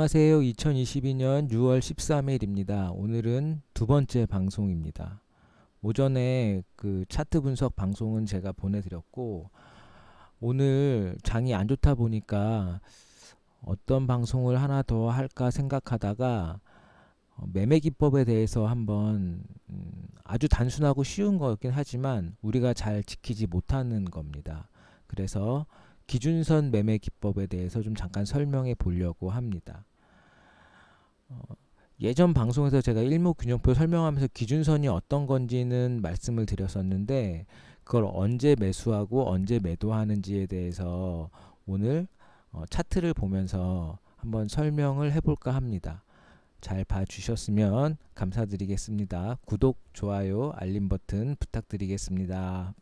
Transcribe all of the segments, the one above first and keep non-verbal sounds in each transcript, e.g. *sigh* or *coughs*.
안녕하세요. 2022년 6월 13일입니다. 오늘은 두 번째 방송입니다. 오전에 그 차트 분석 방송은 제가 보내드렸고, 오늘 장이 안 좋다 보니까 어떤 방송을 하나 더 할까 생각하다가 어, 매매 기법에 대해서 한번 음, 아주 단순하고 쉬운 거였긴 하지만 우리가 잘 지키지 못하는 겁니다. 그래서 기준선 매매 기법에 대해서 좀 잠깐 설명해 보려고 합니다. 어, 예전 방송에서 제가 일목균형표 설명하면서 기준선이 어떤 건지는 말씀을 드렸었는데 그걸 언제 매수하고 언제 매도하는지에 대해서 오늘 어, 차트를 보면서 한번 설명을 해볼까 합니다. 잘 봐주셨으면 감사드리겠습니다. 구독, 좋아요, 알림 버튼 부탁드리겠습니다.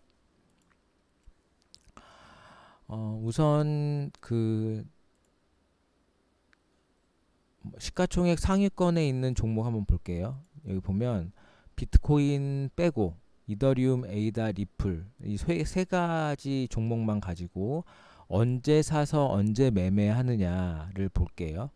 어, 우선 그 시가총액 상위권에 있는 종목 한번 볼게요. 여기 보면 비트코인 빼고 이더리움, 에이다, 리플 이 세 가지 종목만 가지고 언제 사서 언제 매매하느냐를 볼게요.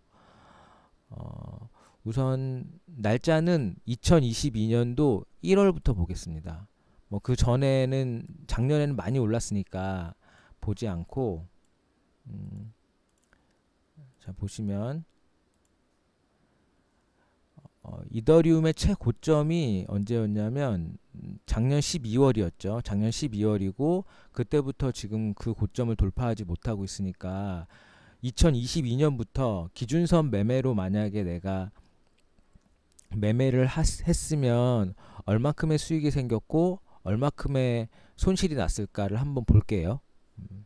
어, 우선 날짜는 2022년도 1월부터 보겠습니다. 뭐 그 전에는 작년에는 많이 올랐으니까 보지 않고 음, 자 보시면 어, 이더리움의 최고점이 언제였냐면 음, 작년 12월이었죠. 작년 12월이고 그때부터 지금 그 고점을 돌파하지 못하고 있으니까 2022년부터 기준선 매매로 만약에 내가 매매를 하, 했으면 얼마큼의 수익이 생겼고 얼마큼의 손실이 났을까를 한번 볼게요. 음.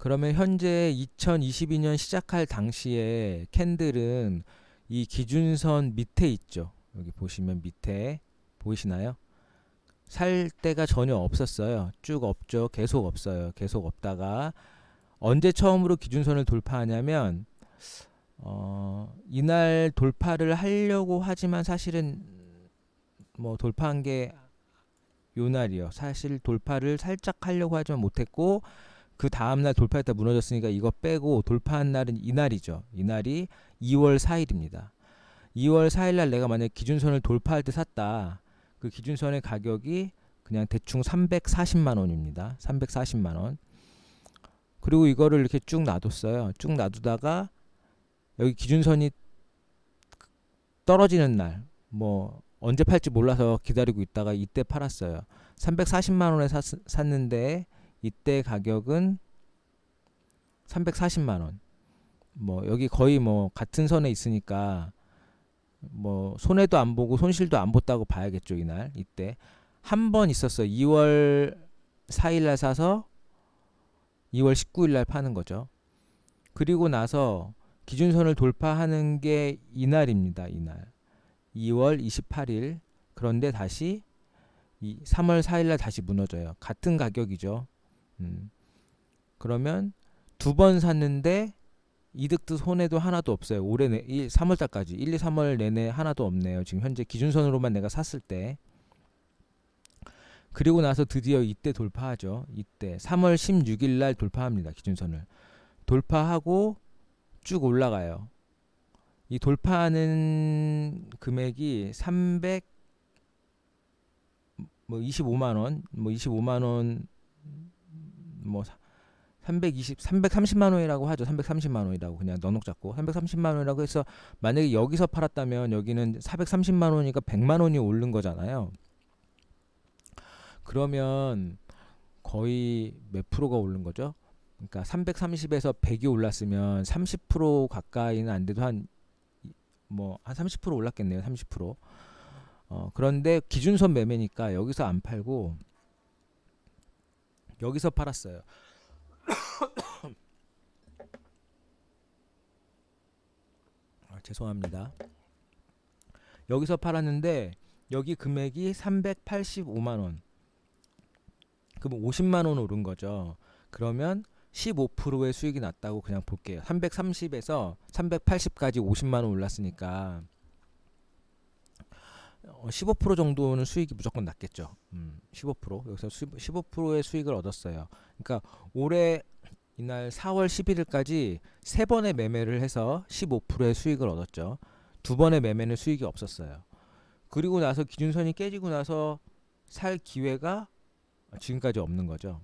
그러면 현재 2022년 시작할 당시에 캔들은 이 기준선 밑에 있죠. 여기 보시면 밑에 보이시나요? 살 때가 전혀 없었어요. 쭉 없죠. 계속 없어요. 계속 없다가 언제 처음으로 기준선을 돌파하냐면 어, 이날 돌파를 하려고 하지만 사실은 뭐 돌파한 게 요날이요. 사실 돌파를 살짝 하려고 하지만 못했고 그 다음날 돌파했다 무너졌으니까 이거 빼고 돌파한 날은 이날이죠. 이날이 2월 4일입니다. 2월 4일날 내가 만약 기준선을 돌파할 때 샀다. 그 기준선의 가격이 그냥 대충 340만 원입니다. 340만 원. 그리고 이거를 이렇게 쭉 놔뒀어요. 쭉 놔두다가 여기 기준선이 떨어지는 날, 뭐 언제 팔지 몰라서 기다리고 있다가 이때 팔았어요. 340만 원에 샀, 샀는데 이때 가격은 340만 원. 뭐 여기 거의 뭐 같은 선에 있으니까 뭐 손해도 안 보고 손실도 안 봤다고 봐야겠죠 이날 이때 한 번 있었어요. 2월 4일 날 사서 2월 19일 날 파는 거죠. 그리고 나서 기준선을 돌파하는 게 이날입니다. 이날. 2월 28일. 그런데 다시 이 3월 4일 날 다시 무너져요. 같은 가격이죠. 음. 그러면 두 번 샀는데 이득도 손해도 하나도 없어요. 올해 내 1, 3월 달까지 1, 2, 3월 내내 하나도 없네요. 지금 현재 기준선으로만 내가 샀을 때. 그리고 나서 드디어 이때 돌파하죠. 이때 3월 16일 날 돌파합니다. 기준선을. 돌파하고 쭉 올라가요. 이 돌파하는 금액이 300 뭐 25만 원, 뭐 25만 원, 뭐 320, 330만 원이라고 하죠. 330만 원이라고 그냥 넉넉 잡고 330만 원이라고 해서 만약에 여기서 팔았다면 여기는 430만 원이니까 100만 원이 오른 거잖아요. 그러면 거의 몇 프로가 오른 거죠? 그러니까 330에서 100이 올랐으면 30% 가까이는 안 돼도 한 뭐 한 30% 올랐겠네요. 30%. 어, 그런데 기준선 매매니까 여기서 안 팔고 여기서 팔았어요. *coughs* 아, 죄송합니다. 여기서 팔았는데 여기 금액이 385만 원. 그럼 50만 원 오른 거죠. 그러면 15%의 수익이 났다고 그냥 볼게요. 330에서 380까지 50만 원 올랐으니까 어, 15% 정도는 수익이 무조건 났겠죠. 음, 15% 여기서 15%의 수익을 얻었어요. 그러니까 올해 이날 4월 11일까지 세 번의 매매를 해서 15%의 수익을 얻었죠. 두 번의 매매는 수익이 없었어요. 그리고 나서 기준선이 깨지고 나서 살 기회가 지금까지 없는 거죠.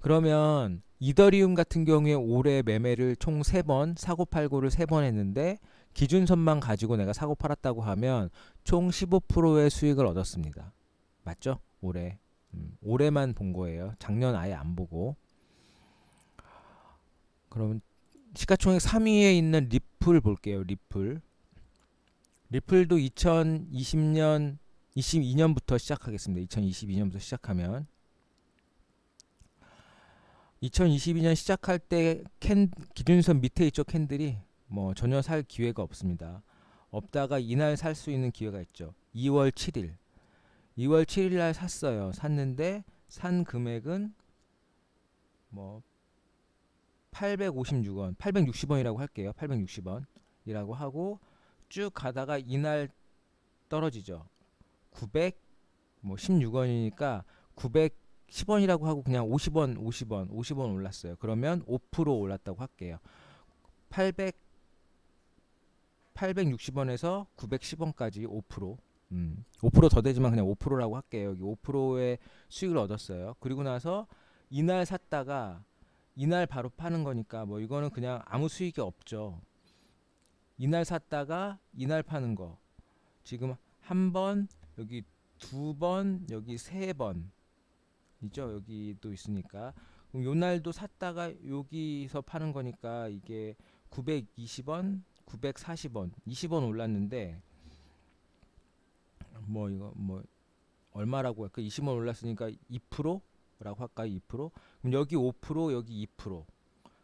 그러면 이더리움 같은 경우에 올해 매매를 총 3번, 사고 팔고를 3번 했는데 기준선만 가지고 내가 사고 팔았다고 하면 총 15%의 수익을 얻었습니다. 맞죠? 올해. 음, 올해만 본 거예요. 작년 아예 안 보고. 그럼 시가총액 3위에 있는 리플 볼게요. 리플. 리플도 2020년 22년부터 시작하겠습니다. 2022년부터 시작하면 2022년 시작할 때 캔 기준선 밑에 있죠 캔들이 뭐 전혀 살 기회가 없습니다. 없다가 이날 살 수 있는 기회가 있죠. 2월 7일. 2월 7일 날 샀어요. 샀는데 산 금액은 뭐 856원, 860원이라고 할게요. 860원이라고 하고 쭉 가다가 이날 떨어지죠. 900 뭐 16원이니까 910원이라고 하고 그냥 50원, 50원, 50원 올랐어요. 그러면 5% 올랐다고 할게요. 800 860원에서 910원까지 5%. 음, 5%더 되지만 그냥 5%라고 할게요. 여기 5%의 수익을 얻었어요. 그리고 나서 이날 샀다가 이날 바로 파는 거니까 뭐 이거는 그냥 아무 수익이 없죠. 이날 샀다가 이날 파는 거. 지금 한 번, 여기 두 번, 여기 세 번. 이죠. 여기도 있으니까. 그럼 요 날도 샀다가 여기서 파는 거니까 이게 920원, 940원, 20원 올랐는데 뭐 이거 뭐 얼마라고 할까? 20원 올랐으니까 2%라고 할까요? 2%? 그럼 여기 5%, 여기 2%.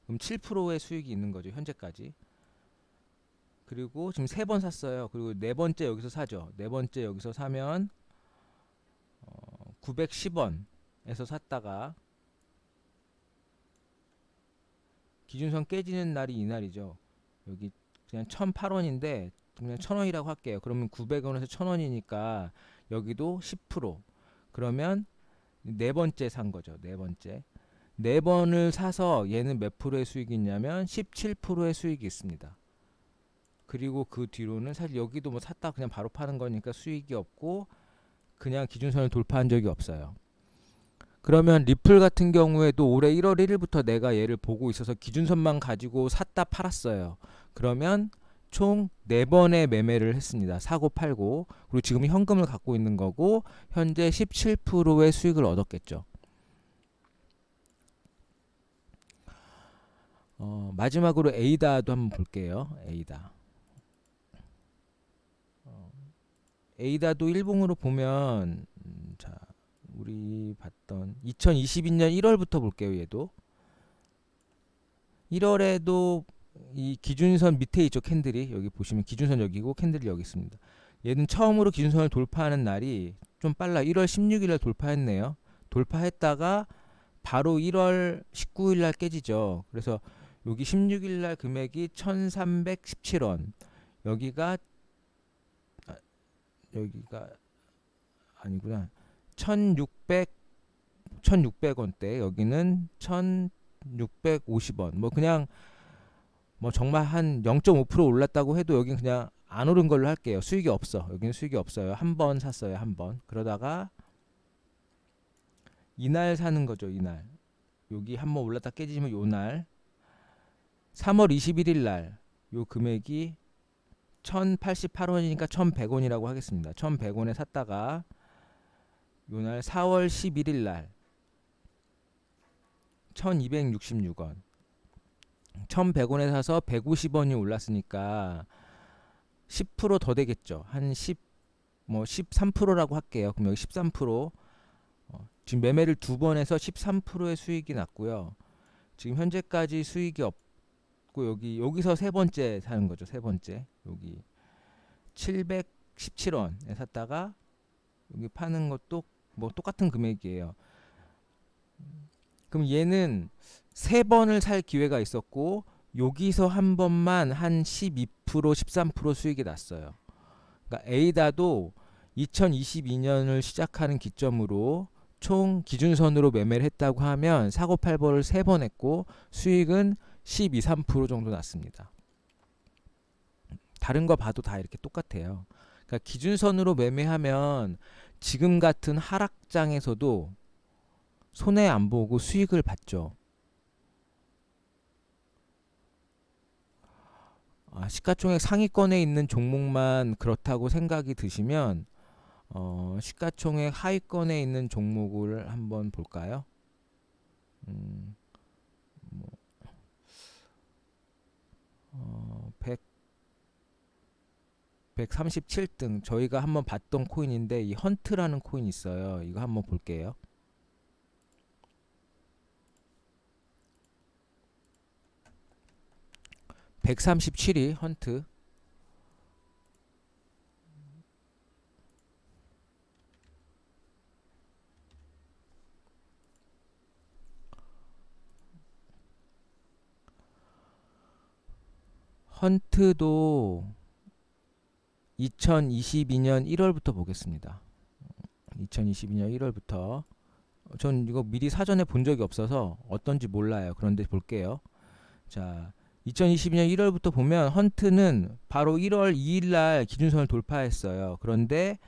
그럼 7%의 수익이 있는 거죠, 현재까지. 그리고 지금 세 번 샀어요. 그리고 네 번째 여기서 사죠. 네 번째 여기서 사면 어, 910원에서 샀다가 기준선 깨지는 날이 이날이죠. 여기 그냥 1,008원인데 그냥 1,000원이라고 할게요. 그러면 900원에서 1,000원이니까 여기도 10% 그러면 네 번째 산 거죠. 네 번째. 네 번을 사서 얘는 몇 프로의 수익이 있냐면 17%의 수익이 있습니다. 그리고 그 뒤로는 사실 여기도 뭐 샀다 그냥 바로 파는 거니까 수익이 없고 그냥 기준선을 돌파한 적이 없어요. 그러면 리플 같은 경우에도 올해 1월 1일부터 내가 얘를 보고 있어서 기준선만 가지고 샀다 팔았어요. 그러면 총 4번의 매매를 했습니다. 사고 팔고 그리고 지금 현금을 갖고 있는 거고 현재 17%의 수익을 얻었겠죠. 어, 마지막으로 에이다도 한번 볼게요. 에이다. 어, 에이다도 일봉으로 보면 우리 봤던 2022년 1월부터 볼게요. 얘도 1월에도 이 기준선 밑에 있죠 캔들이 여기 보시면 기준선 여기고 캔들이 여기 있습니다. 얘는 처음으로 기준선을 돌파하는 날이 좀 빨라 1월 16일에 돌파했네요. 돌파했다가 바로 1월 19일 날 깨지죠. 그래서 여기 16일 날 금액이 1317원. 여기가 아, 여기가 아니구나. 1600 1600원대. 여기는 1650원. 뭐 그냥 뭐 정말 한 0.5% 올랐다고 해도 여긴 그냥 안 오른 걸로 할게요. 수익이 없어. 여기는 수익이 없어요. 한 번 샀어요. 한 번. 그러다가 이날 사는 거죠. 이날. 여기 한 번 올랐다 깨지면 요날 3월 21일 날 요 금액이 1088원이니까 1100원이라고 하겠습니다. 1100원에 샀다가 요날 4월 11일 날 1266원 1100원에 사서 150원이 올랐으니까 10%더 되겠죠. 한 10, 뭐 13%라고 할게요. 그럼 여기 13%. 어, 지금 매매를 두 번 해서 13%의 수익이 났고요. 지금 현재까지 수익이 없고 여기 여기서 세 번째 사는 거죠. 세 번째. 여기 717원에 샀다가 여기 파는 것도 뭐 똑같은 금액이에요. 그럼 얘는 세 번을 살 기회가 있었고 여기서 한 번만 한 12% 13% 수익이 났어요. 그러니까 에이다도 2022년을 시작하는 기점으로 총 기준선으로 매매를 했다고 하면 사고 팔벌을 세번 했고 수익은 12, 3% 정도 났습니다. 다른 거 봐도 다 이렇게 똑같아요. 그러니까 기준선으로 매매하면 지금 같은 하락장에서도 손해 안 보고 수익을 받죠. 아, 시가총액 상위권에 있는 종목만 그렇다고 생각이 드시면 어, 시가총액 하위권에 있는 종목을 한번 볼까요? 음, 뭐, 어, 100, 137등 저희가 한번 봤던 코인인데 이 헌트라는 코인 있어요. 이거 한번 볼게요. (137위) 헌트 헌트도 2022년 1월부터 보겠습니다. 2022년 1월부터 전 이거 미리 사전에 본 적이 없어서 어떤지 몰라요. 그런데 볼게요. 자, 2022년 1월부터 보면 헌트는 바로 1월 2일 날 기준선을 돌파했어요. 그런데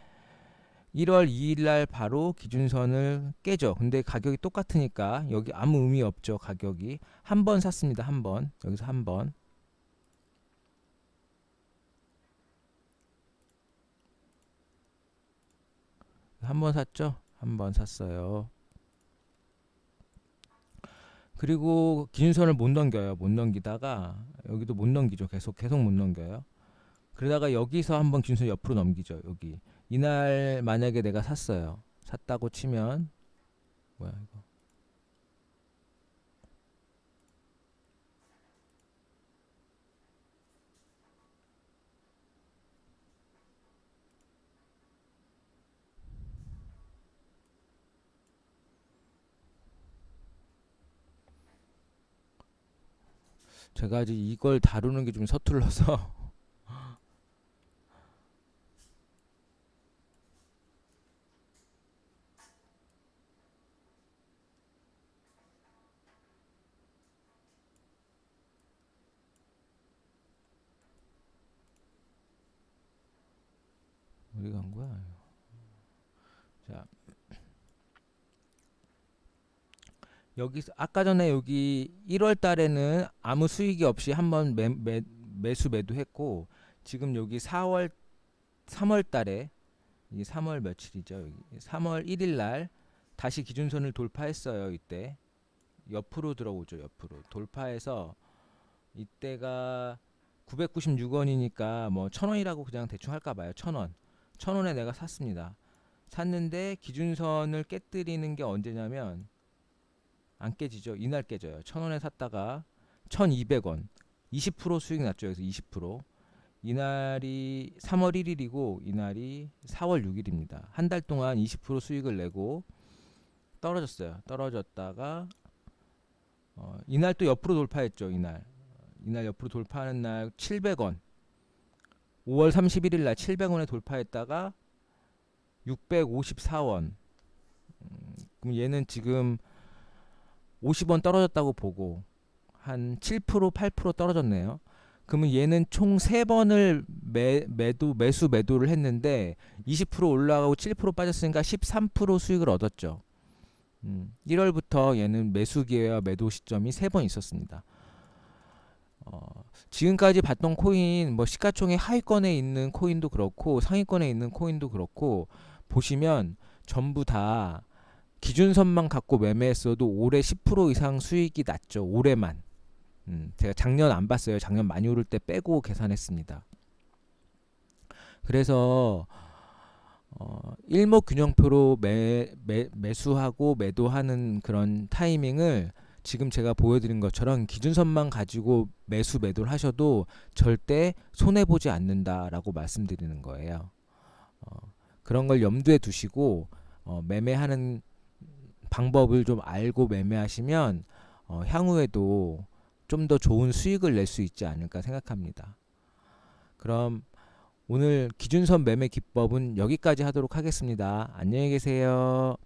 1월 2일 날 바로 기준선을 깨죠. 근데 가격이 똑같으니까 여기 아무 의미 없죠. 가격이 한 번 샀습니다. 한 번. 여기서 한 번. 한 번 샀죠? 한 번 샀어요. 그리고 기준선을 못 넘겨요. 못 넘기다가 여기도 못 넘기죠. 계속 계속 못 넘겨요. 그러다가 여기서 한번 기준선 옆으로 넘기죠. 여기 이날 만약에 내가 샀어요. 샀다고 치면 뭐야 이거? 제가 아직 이걸 다루는 게 좀 서툴러서 *laughs* 어디 간 거야? 자 여기 아까 전에 여기 1월 달에는 아무 수익이 없이 한번 매, 매, 매수 매도했고 지금 여기 4월 3월 달에 이 3월 며칠이죠? 여기 3월 1일 날 다시 기준선을 돌파했어요. 이때 옆으로 들어오죠. 옆으로 돌파해서 이때가 996원이니까 뭐 1000원이라고 그냥 대충 할까 봐요. 1000원. 1000원에 내가 샀습니다. 샀는데 기준선을 깨뜨리는 게 언제냐면 안 깨지죠. 이날 깨져요. 1000원에 샀다가 1200원. 20% 수익 났죠. 여기서 20%. 이날이 3월 1일이고 이날이 4월 6일입니다. 한 달 동안 20% 수익을 내고 떨어졌어요. 떨어졌다가 어, 이날 또 옆으로 돌파했죠. 이날. 이날 옆으로 돌파하는 날 700원. 5월 31일 날 700원에 돌파했다가 654원. 음, 그럼 얘는 지금 50원 떨어졌다고 보고 한 7% 8% 떨어졌네요. 그러면 얘는 총 3번을 매, 매도 매수 매도를 했는데 20% 올라가고 7% 빠졌으니까 13% 수익을 얻었죠. 음, 1월부터 얘는 매수 기회와 매도 시점이 3번 있었습니다. 어, 지금까지 봤던 코인 뭐 시가총액 하위권에 있는 코인도 그렇고 상위권에 있는 코인도 그렇고 보시면 전부 다 기준선만 갖고 매매했어도 올해 10% 이상 수익이 났죠. 올해만. 음, 제가 작년 안 봤어요. 작년 많이 오를 때 빼고 계산했습니다. 그래서 어, 일목균형표로 매, 매, 매수하고 매도하는 그런 타이밍을 지금 제가 보여드린 것처럼 기준선만 가지고 매수 매도를 하셔도 절대 손해 보지 않는다라고 말씀드리는 거예요. 어, 그런 걸 염두에 두시고 어, 매매하는 방법을 좀 알고 매매하시면 어, 향후에도 좀 더 좋은 수익을 낼 수 있지 않을까 생각합니다. 그럼 오늘 기준선 매매 기법은 여기까지 하도록 하겠습니다. 안녕히 계세요.